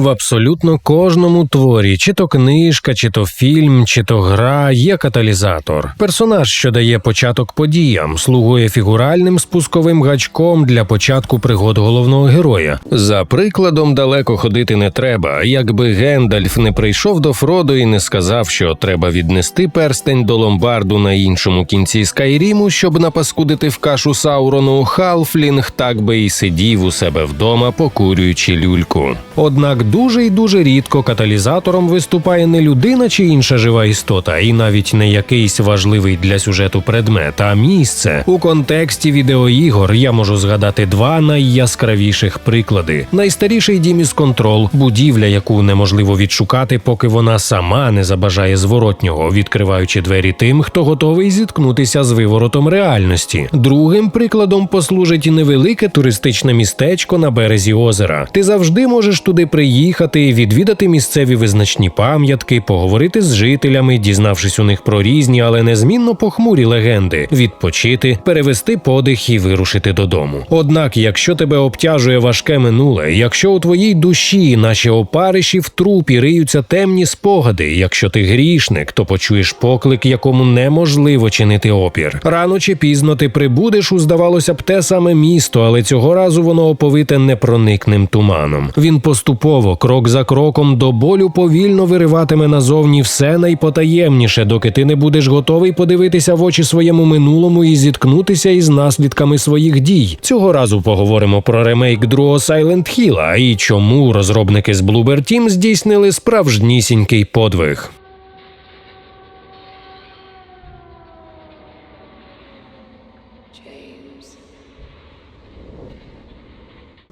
В абсолютно кожному творі, чи то книжка, чи то фільм, чи то гра, є каталізатор. Персонаж, що дає початок подіям, слугує фігуральним спусковим гачком для початку пригод головного героя. За прикладом далеко ходити не треба. Якби Гендальф не прийшов до Фродо і не сказав, що треба віднести перстень до ломбарду на іншому кінці Скайріму, щоб напаскудити в кашу Саурону, Халфлінг так би і сидів у себе вдома, покурюючи люльку. Однак дуже і дуже рідко каталізатором виступає не людина чи інша жива істота, і навіть не якийсь важливий для сюжету предмет, а місце. У контексті відеоігор я можу згадати два найяскравіших приклади: найстаріший дім із контрол, будівля, яку неможливо відшукати, поки вона сама не забажає зворотнього, відкриваючи двері тим, хто готовий зіткнутися з виворотом реальності. Другим прикладом послужить невелике туристичне містечко на березі озера. Ти завжди можеш туди приїхати, відвідати місцеві визначні пам'ятки, поговорити з жителями, дізнавшись у них про різні, але незмінно похмурі легенди, відпочити, перевести подих і вирушити додому. Однак, якщо тебе обтяжує важке минуле, якщо у твоїй душі, наче опариші в трупі, риються темні спогади, якщо ти грішник, то почуєш поклик, якому неможливо чинити опір. Рано чи пізно ти прибудеш у здавалося б те саме місто, але цього разу воно оповите непроникним туманом. Він поступово, крок за кроком, до болю повільно вириватиме назовні все найпотаємніше, доки ти не будеш готовий подивитися в очі своєму минулому і зіткнутися із наслідками своїх дій. Цього разу поговоримо про ремейк другого Silent Hill і чому розробники з Bloober Team здійснили справжнісінький подвиг.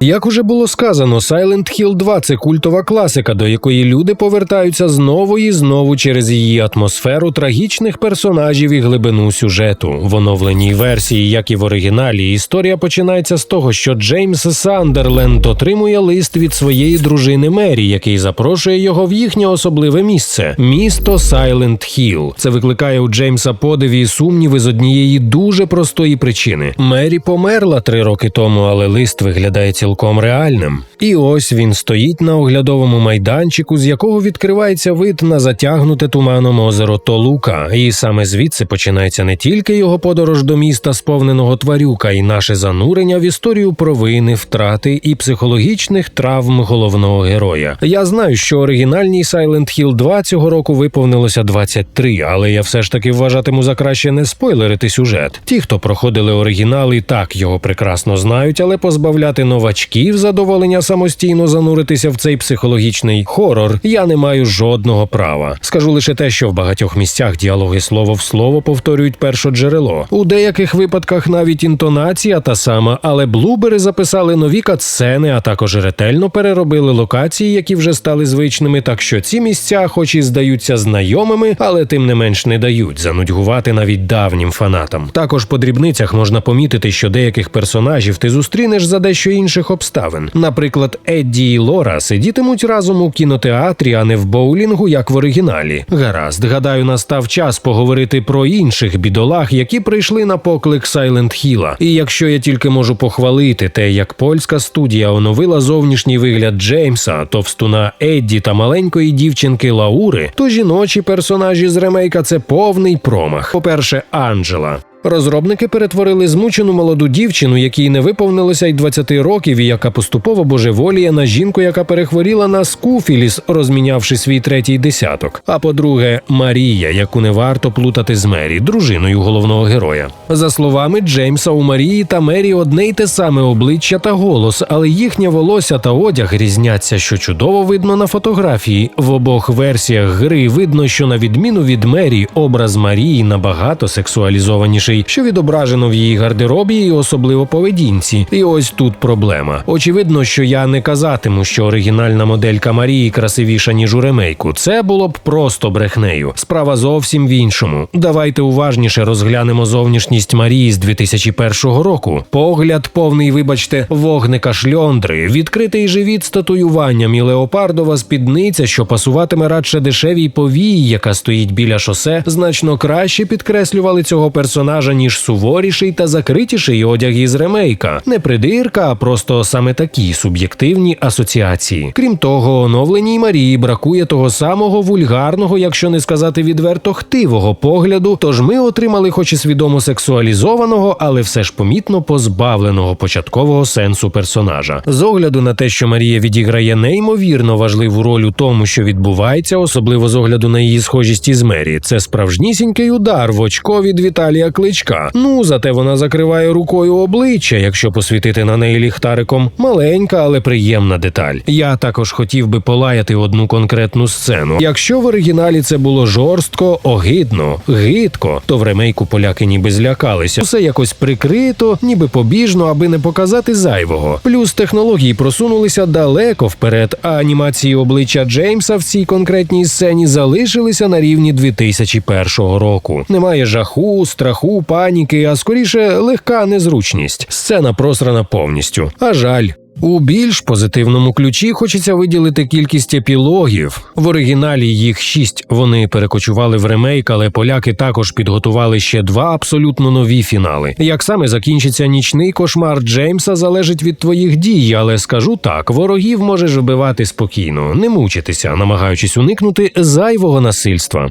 Як уже було сказано, Silent Hill 2 – це культова класика, до якої люди повертаються знову і знову через її атмосферу трагічних персонажів і глибину сюжету. В оновленій версії, як і в оригіналі, історія починається з того, що Джеймс Сандерленд отримує лист від своєї дружини Мері, який запрошує його в їхнє особливе місце місто Silent Hill. Це викликає у Джеймса подиві і сумніви з однієї дуже простої причини. Мері померла три роки тому, але лист виглядає цілком реальним. І ось він стоїть на оглядовому майданчику, з якого відкривається вид на затягнуте туманом озеро Толука. І саме звідси починається не тільки його подорож до міста, сповненого тварюка, і наше занурення в історію провини, втрати і психологічних травм головного героя. Я знаю, що оригінальній Silent Hill 2 цього року виповнилося 23, але я все ж таки вважатиму за краще не спойлерити сюжет. Ті, хто проходили оригінал, і так його прекрасно знають, але позбавляти новачків задоволення самостійно зануритися в цей психологічний хорор я не маю жодного права. Скажу лише те, що в багатьох місцях діалоги слово в слово повторюють першоджерело. У деяких випадках навіть інтонація та сама, але блубери записали нові катсцени, а також ретельно переробили локації, які вже стали звичними. Так що ці місця, хоч і здаються знайомими, але тим не менш не дають занудьгувати навіть давнім фанатам. Також по дрібницях можна помітити, що деяких персонажів ти зустрінеш за дещо інших обставин. Наприклад, Едді і Лора сидітимуть разом у кінотеатрі, а не в боулінгу, як в оригіналі. Гаразд, гадаю, настав час поговорити про інших бідолах, які прийшли на поклик Сайленд Хіла. І якщо я тільки можу похвалити те, як польська студія оновила зовнішній вигляд Джеймса, товстуна Едді та маленької дівчинки Лаури, то жіночі персонажі з ремейка це повний промах. По-перше, Анджела. Розробники перетворили змучену молоду дівчину, якій не виповнилося й 20 років, і яка поступово божеволіє на жінку, яка перехворіла на скуфіліс, розмінявши свій третій десяток. А по-друге, Марія, яку не варто плутати з Мері, дружиною головного героя. За словами Джеймса, у Марії та Мері одне й те саме обличчя та голос, але їхнє волосся та одяг різняться, що чудово видно на фотографії. В обох версіях гри видно, що на відміну від Мері, образ Марії набагато сексуалізованіший що відображено в її гардеробі і особливо поведінці. І ось тут проблема. Очевидно, що я не казатиму, що оригінальна моделька Марії красивіша ніж у ремейку. Це було б просто брехнею. Справа зовсім в іншому. Давайте уважніше розглянемо зовнішність Марії з 2001 року. Погляд повний, вибачте, вогника шльондри, відкритий живіт з татуюванням і леопардова спідниця, що пасуватиме радше дешевій повії, яка стоїть біля шосе, значно краще підкреслювали цього персонажа персонажа, ніж суворіший та закритіший одяг із ремейка. Не придирка, а просто саме такі суб'єктивні асоціації. Крім того, оновленій Марії бракує того самого вульгарного, якщо не сказати відверто хтивого погляду. Тож ми отримали, хоч і свідомо сексуалізованого, але все ж помітно позбавленого початкового сенсу персонажа. З огляду на те, що Марія відіграє неймовірно важливу роль у тому, що відбувається, особливо з огляду на її схожість із Мері, це справжнісінький удар в очко від Віталія Кличка. Ну зате вона закриває рукою обличчя, якщо посвітити на неї ліхтариком. Маленька, але приємна деталь. Я також хотів би полаяти одну конкретну сцену. Якщо в оригіналі це було жорстко, огидно, гидко, то в ремейку поляки ніби злякалися. Все якось прикрито, ніби побіжно, аби не показати зайвого. Плюс технології просунулися далеко вперед, а анімації обличчя Джеймса в цій конкретній сцені залишилися на рівні 2001 року. Немає жаху, страху, паніки, а скоріше легка незручність. Сцена просрана повністю. А жаль. У більш позитивному ключі хочеться виділити кількість епілогів. В оригіналі їх шість. Вони перекочували в ремейк, але поляки також підготували ще два абсолютно нові фінали. Як саме закінчиться нічний кошмар Джеймса, залежить від твоїх дій, але скажу так: ворогів можеш вбивати спокійно, не мучитися, намагаючись уникнути зайвого насильства.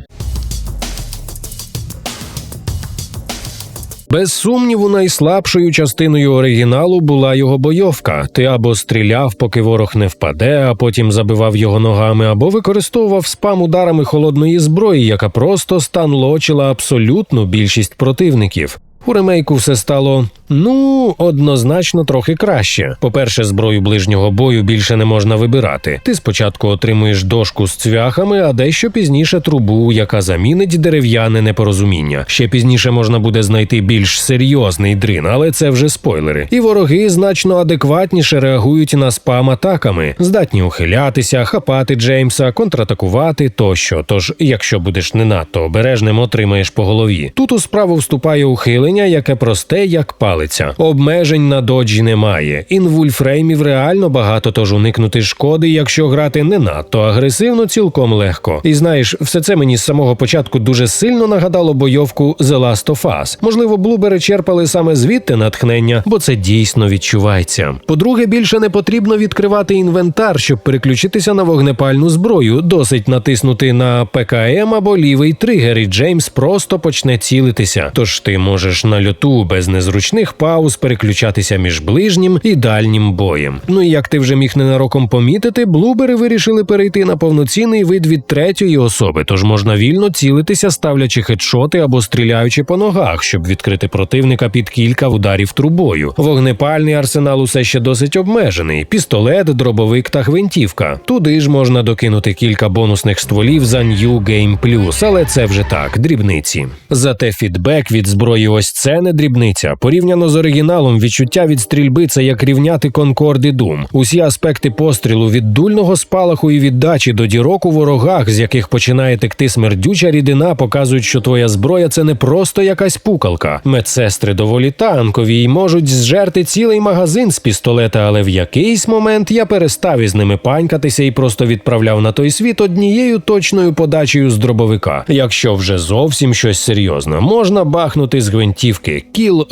Без сумніву, найслабшою частиною оригіналу була його бойовка. Ти або стріляв, поки ворог не впаде, а потім забивав його ногами, або використовував спам ударами холодної зброї, яка просто станлочила абсолютну більшість противників. У ремейку все стало ну однозначно трохи краще. По-перше, зброю ближнього бою більше не можна вибирати. Ти спочатку отримуєш дошку з цвяхами, а дещо пізніше трубу, яка замінить дерев'яне непорозуміння. Ще пізніше можна буде знайти більш серйозний дрин, але це вже спойлери. І вороги значно адекватніше реагують на спам атаками, здатні ухилятися, хапати Джеймса, контратакувати тощо. Тож, якщо будеш не надто обережним, отримаєш по голові. Тут у справу вступає ухилення, яке просте як палиця. Обмежень на доджі немає. Інвульфреймів реально багато, тож уникнути шкоди, якщо грати не надто агресивно, цілком легко. І знаєш, все це мені з самого початку дуже сильно нагадало бойовку The Last of Us. Можливо, блубери черпали саме звідти натхнення, бо це дійсно відчувається. По-друге, більше не потрібно відкривати інвентар, щоб переключитися на вогнепальну зброю. Досить натиснути на ПКМ або лівий тригер, і Джеймс просто почне цілитися. Тож ти можеш на льоту без незручних пауз переключатися між ближнім і дальнім боєм. Ну і як ти вже міг ненароком помітити, блубери вирішили перейти на повноцінний вид від третьої особи, тож можна вільно цілитися, ставлячи хедшоти або стріляючи по ногах, щоб відкрити противника під кілька ударів трубою. Вогнепальний арсенал усе ще досить обмежений: пістолет, дробовик та гвинтівка. Туди ж можна докинути кілька бонусних стволів за New Game Plus, але це вже так, дрібниці. Зате фідбек від зброї ось це не дрібниця. Порівняно з оригіналом, відчуття від стрільби це як рівняти Конкорд і Дум. Усі аспекти пострілу від дульного спалаху і віддачі до дірок у ворогах, з яких починає текти смердюча рідина, показують, що твоя зброя це не просто якась пукалка. Медсестри доволі танкові й можуть зжерти цілий магазин з пістолета, але в якийсь момент я перестав із ними панькатися і просто відправляв на той світ однією точною подачею з дробовика. Якщо вже зовсім щось серйозне, можна бахнути з гвинтівки, кіл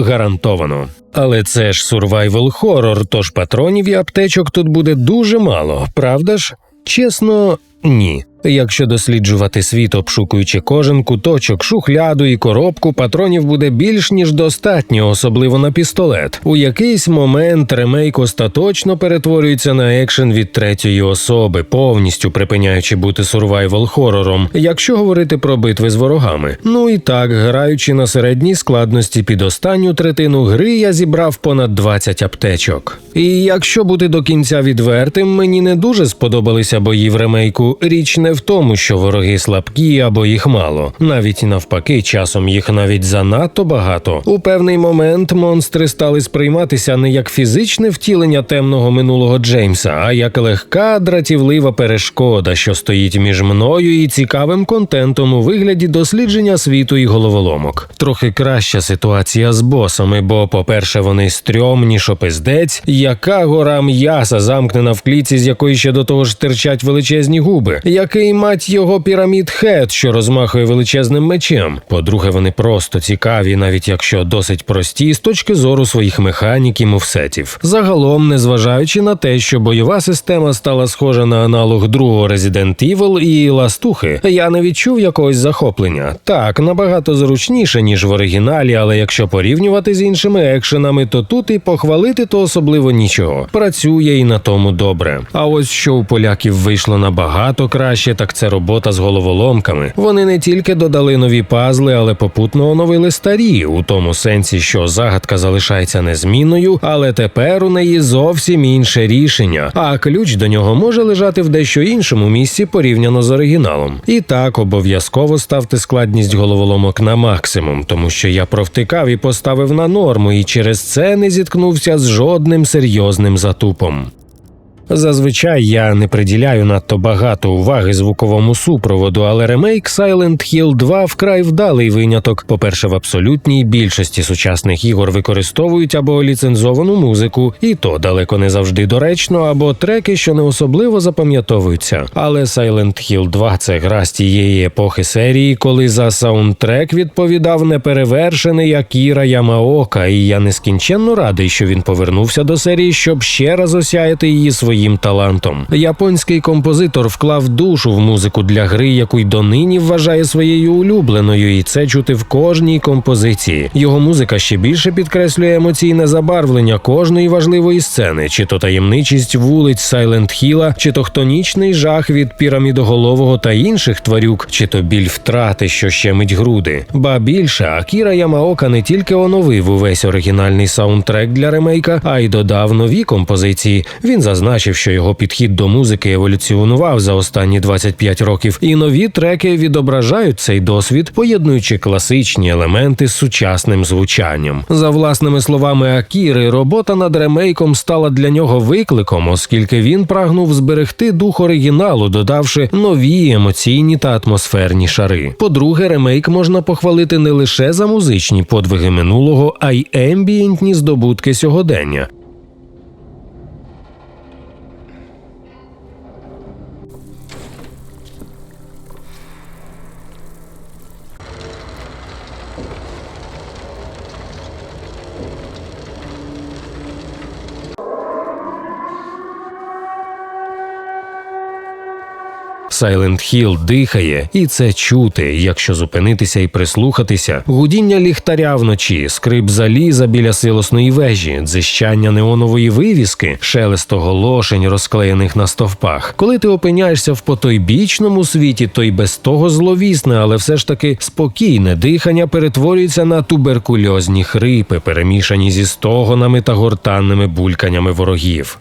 гарантовано. Але це ж сурвайвел хорор, тож патронів і аптечок тут буде дуже мало, правда ж? Чесно, ні. Якщо досліджувати світ, обшукуючи кожен куточок, шухляду і коробку, патронів буде більш ніж достатньо, особливо на пістолет. У якийсь момент ремейк остаточно перетворюється на екшен від третьої особи, повністю припиняючи бути сурвайвал хорором, якщо говорити про битви з ворогами. Ну і так, граючи на середній складності під останню третину гри, я зібрав понад 20 аптечок. І якщо бути до кінця відвертим, мені не дуже сподобалися бої в ремейку. Річ не в тому, що вороги слабкі або їх мало. Навіть навпаки, часом їх навіть занадто багато. У певний момент монстри стали сприйматися не як фізичне втілення темного минулого Джеймса, а як легка дратівлива перешкода, що стоїть між мною і цікавим контентом у вигляді дослідження світу і головоломок. Трохи краща ситуація з босами, бо, по-перше, вони стрьомні, що пиздець, яка гора м'яса замкнена в кліці, з якої ще до того ж терчать величезні губи. Який другий мать його пірамід Хет, що розмахує величезним мечем. По-друге, вони просто цікаві, навіть якщо досить прості з точки зору своїх механік і мувсетів. Загалом, незважаючи на те, що бойова система стала схожа на аналог другого Resident Evil і ластухи, я не відчув якогось захоплення. Так, набагато зручніше, ніж в оригіналі, але якщо порівнювати з іншими екшенами, то тут і похвалити то особливо нічого. Працює і на тому добре. А ось що у поляків вийшло набагато краще, так це робота з головоломками. Вони не тільки додали нові пазли, але попутно оновили старі, у тому сенсі, що загадка залишається незмінною, але тепер у неї зовсім інше рішення. А ключ до нього може лежати в дещо іншому місці порівняно з оригіналом. І так обов'язково ставте складність головоломок на максимум, тому що я провтикав і поставив на норму, і через це не зіткнувся з жодним серйозним затупом. Зазвичай я не приділяю надто багато уваги звуковому супроводу, але ремейк Silent Hill 2 вкрай вдалий виняток. По-перше, в абсолютній більшості сучасних ігор використовують або ліцензовану музику, і то далеко не завжди доречно, або треки, що не особливо запам'ятовуються. Але Silent Hill 2 – це гра з тієї епохи серії, коли за саундтрек відповідав неперевершений Акіра Ямаока, і я нескінченно радий, що він повернувся до серії, щоб ще раз осяяти її своїм талантом. Японський композитор вклав душу в музику для гри, яку й донині вважає своєю улюбленою, і це чути в кожній композиції. Його музика ще більше підкреслює емоційне забарвлення кожної важливої сцени, чи то таємничість вулиць Сайленд Хіла, чи то хтонічний жах від пірамідоголового та інших тварюк, чи то біль втрати, що щемить груди. Ба більше Акіра Ямаока не тільки оновив увесь оригінальний саундтрек для ремейка, а й додав нові композиції. Він зазначив, що його підхід до музики еволюціонував за останні 25 років, і нові треки відображають цей досвід, поєднуючи класичні елементи з сучасним звучанням. За власними словами Акіри, робота над ремейком стала для нього викликом, оскільки він прагнув зберегти дух оригіналу, додавши нові емоційні та атмосферні шари. По-друге, ремейк можна похвалити не лише за музичні подвиги минулого, а й ембієнтні здобутки сьогодення. Silent Hill дихає, і це чути, якщо зупинитися і прислухатися. Гудіння ліхтаря вночі, скрип заліза біля силосної вежі, дзищання неонової вивіски, шелест оголошень, розклеєних на стовпах. Коли ти опиняєшся в потойбічному світі, то й без того зловісне, але все ж таки спокійне дихання перетворюється на туберкульозні хрипи, перемішані зі стогонами та гортанними бульканнями ворогів.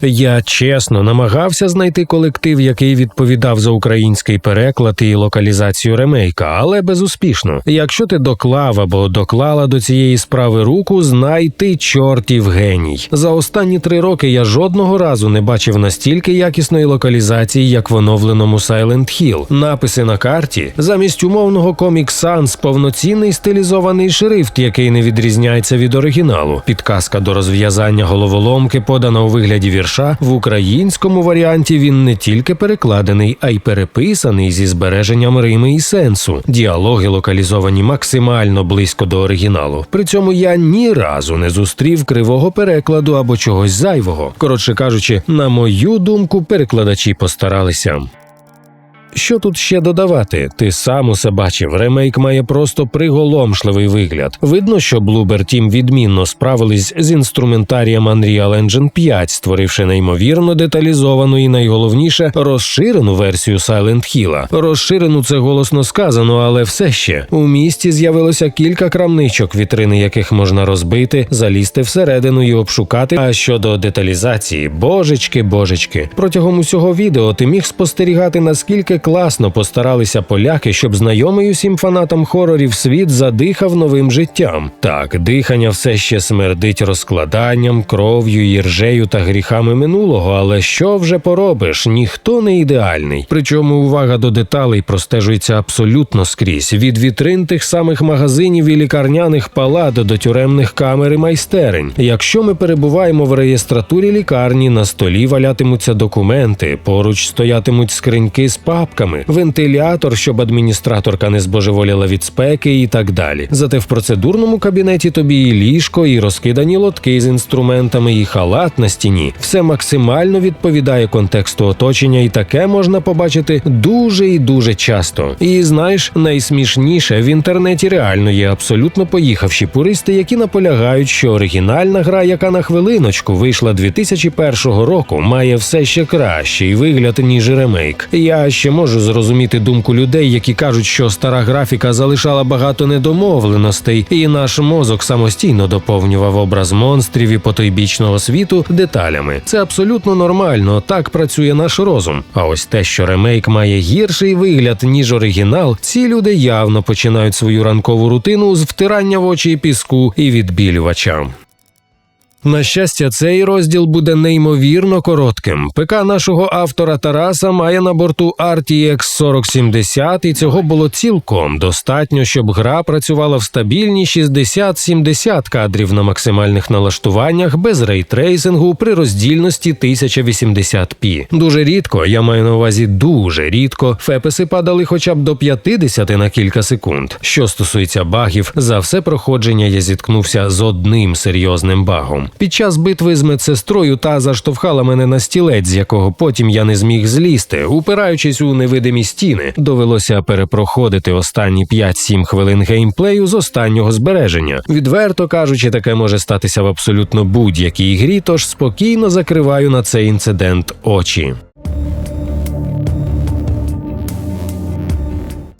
Я чесно намагався знайти колектив, який відповідав за український переклад і локалізацію ремейка, але безуспішно. Якщо ти доклав або доклала до цієї справи руку, знай ти чортів геній. За останні три роки я жодного разу не бачив настільки якісної локалізації, як в оновленому Silent Hill. Написи на карті замість умовного Comic Sans повноцінний стилізований шрифт, який не відрізняється від оригіналу. Підказка до розв'язання головоломки подана у вигляді вірша. В українському варіанті він не тільки перекладений, а й переписаний зі збереженням рими і сенсу. Діалоги локалізовані максимально близько до оригіналу. При цьому я ні разу не зустрів кривого перекладу або чогось зайвого. Коротше кажучи, на мою думку, перекладачі постаралися. Що тут ще додавати? Ти сам усе бачив. Ремейк має просто приголомшливий вигляд. Видно, що Bloober Team відмінно справились з інструментарієм Unreal Engine 5, створивши неймовірно деталізовану і найголовніше розширену версію Silent Hill. Розширену це голосно сказано, але все ще у місті з'явилося кілька крамничок, вітрини яких можна розбити, залізти всередину і обшукати. А щодо деталізації, божечки, божечки, протягом усього відео ти міг спостерігати наскільки класно постаралися поляки, щоб знайомий усім фанатам хорорів світ задихав новим життям. Так, дихання все ще смердить розкладанням, кров'ю, іржею та гріхами минулого, але що вже поробиш? Ніхто не ідеальний. Причому увага до деталей простежується абсолютно скрізь від вітрин тих самих магазинів і лікарняних палат до тюремних камер і майстерень. Якщо ми перебуваємо в реєстратурі лікарні, на столі валятимуться документи, поруч стоятимуть скриньки з папками, вентилятор, щоб адміністраторка не збожеволіла від спеки і так далі. Зате в процедурному кабінеті тобі і ліжко, і розкидані лотки з інструментами, і халат на стіні. Все максимально відповідає контексту оточення, і таке можна побачити дуже і дуже часто. І знаєш, найсмішніше в інтернеті реально є абсолютно поїхавші пуристи, які наполягають, що оригінальна гра, яка на хвилиночку вийшла 2001 року, має все ще кращий вигляд ніж ремейк. Я ще можу зрозуміти думку людей, які кажуть, що стара графіка залишала багато недомовленостей, і наш мозок самостійно доповнював образ монстрів і потойбічного світу деталями. Це абсолютно нормально. Так працює наш розум. А ось те, що ремейк має гірший вигляд ніж оригінал, ці люди явно починають свою ранкову рутину з втирання в очі піску і відбілювача. На щастя, цей розділ буде неймовірно коротким. ПК нашого автора Тараса має на борту RTX 4070, і цього було цілком достатньо, щоб гра працювала в стабільні 60-70 кадрів на максимальних налаштуваннях без рейтрейсингу при роздільності 1080p. Дуже рідко, я маю на увазі дуже рідко, феписи падали хоча б до 50 на кілька секунд. Що стосується багів, за все проходження я зіткнувся з одним серйозним багом. Під час битви з медсестрою та заштовхала мене на стілець, з якого потім я не зміг злізти. Упираючись у невидимі стіни, довелося перепроходити останні 5-7 хвилин геймплею з останнього збереження. Відверто кажучи, таке може статися в абсолютно будь-якій грі, тож спокійно закриваю на цей інцидент очі.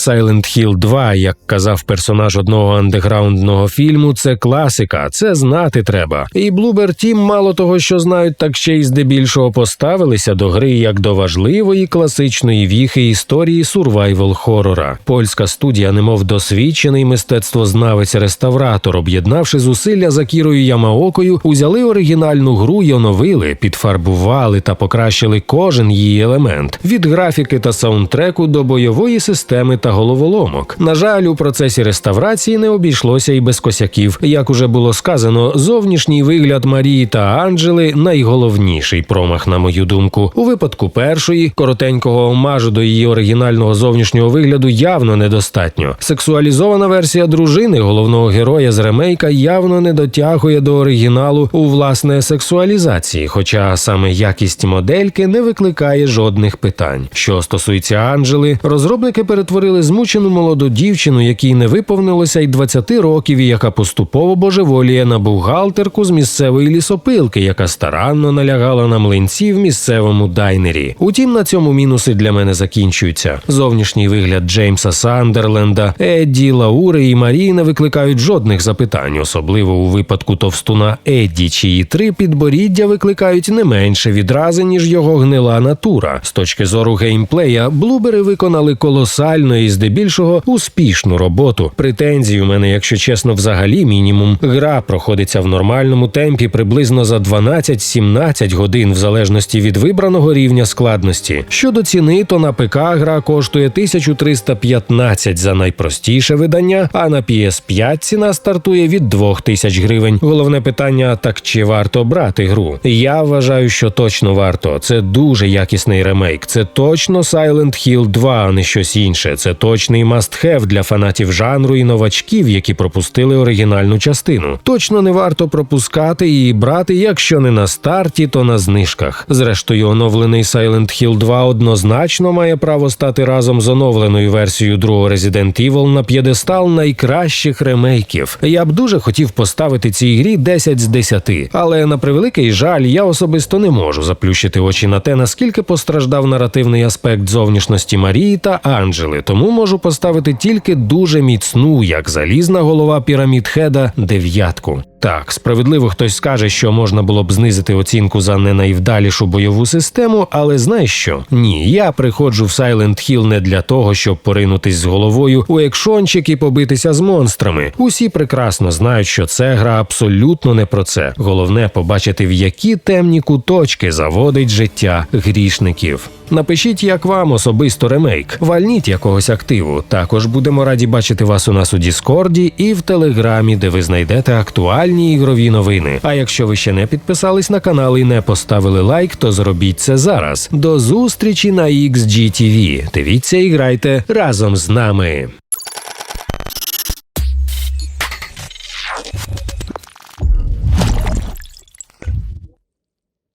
Silent Hill 2, як казав персонаж одного андеграундного фільму, це класика, це знати треба. І Bloober Team мало того, що знають, так ще й здебільшого поставилися до гри як до важливої класичної віхи історії сурвайвал хорора. Польська студія, немов досвідчений мистецтвознавець-реставратор, об'єднавши зусилля за Кірою Ямаокою, узяли оригінальну гру й оновили, підфарбували та покращили кожен її елемент від графіки та саундтреку до бойової системи та головоломок. На жаль, у процесі реставрації не обійшлося і без косяків. Як уже було сказано, зовнішній вигляд Марії та Анджели найголовніший промах, на мою думку. У випадку першої коротенького омажу до її оригінального зовнішнього вигляду явно недостатньо. Сексуалізована версія дружини головного героя з ремейка явно не дотягує до оригіналу у власне сексуалізації, хоча саме якість модельки не викликає жодних питань. Що стосується Анджели, розробники перетворили змучену молоду дівчину, якій не виповнилося й 20 років, і яка поступово божеволіє на бухгалтерку з місцевої лісопилки, яка старанно налягала на млинці в місцевому дайнері. Утім, на цьому мінуси для мене закінчуються. Зовнішній вигляд Джеймса Сандерленда, Едді, Лаури і Марії не викликають жодних запитань, особливо у випадку товстуна Едді, чиї три підборіддя викликають не менше відрази, ніж його гнила натура. З точки зору геймплея, блубери виконали колосально і здебільшого успішну роботу. Претензій у мене, якщо чесно, взагалі мінімум. Гра проходиться в нормальному темпі приблизно за 12-17 годин, в залежності від вибраного рівня складності. Щодо ціни, то на ПК гра коштує 1315 за найпростіше видання, а на PS5 ціна стартує від 2000 гривень. Головне питання: так чи варто брати гру? Я вважаю, що точно варто. Це дуже якісний ремейк. Це точно Silent Hill 2, а не щось інше. Це точний must-have для фанатів жанру і новачків, які пропустили оригінальну частину. Точно не варто пропускати і брати, якщо не на старті, то на знижках. Зрештою, оновлений Silent Hill 2 однозначно має право стати разом з оновленою версією другого Resident Evil на п'єдестал найкращих ремейків. Я б дуже хотів поставити цій грі 10 з 10, але на превеликий жаль, я особисто не можу заплющити очі на те, наскільки постраждав наративний аспект зовнішності Марії та Анджели, тому можу поставити тільки дуже міцну, як залізна голова пірамід Хеда, дев'ятку. Так, справедливо хтось скаже, що можна було б знизити оцінку за не найвдалішу бойову систему, але знаєш що? Ні, я приходжу в Silent Hill не для того, щоб поринутись з головою у екшончик і побитися з монстрами. Усі прекрасно знають, що це гра абсолютно не про це. Головне побачити, в які темні куточки заводить життя грішників. Напишіть, як вам особисто ремейк. Вальніть якогось активу. Також будемо раді бачити вас у нас у Діскорді і в Телеграмі, де ви знайдете актуальні ігрові новини. А якщо ви ще не підписались на канал і не поставили лайк, то зробіть це зараз. До зустрічі на XGTV. Дивіться і грайте разом з нами.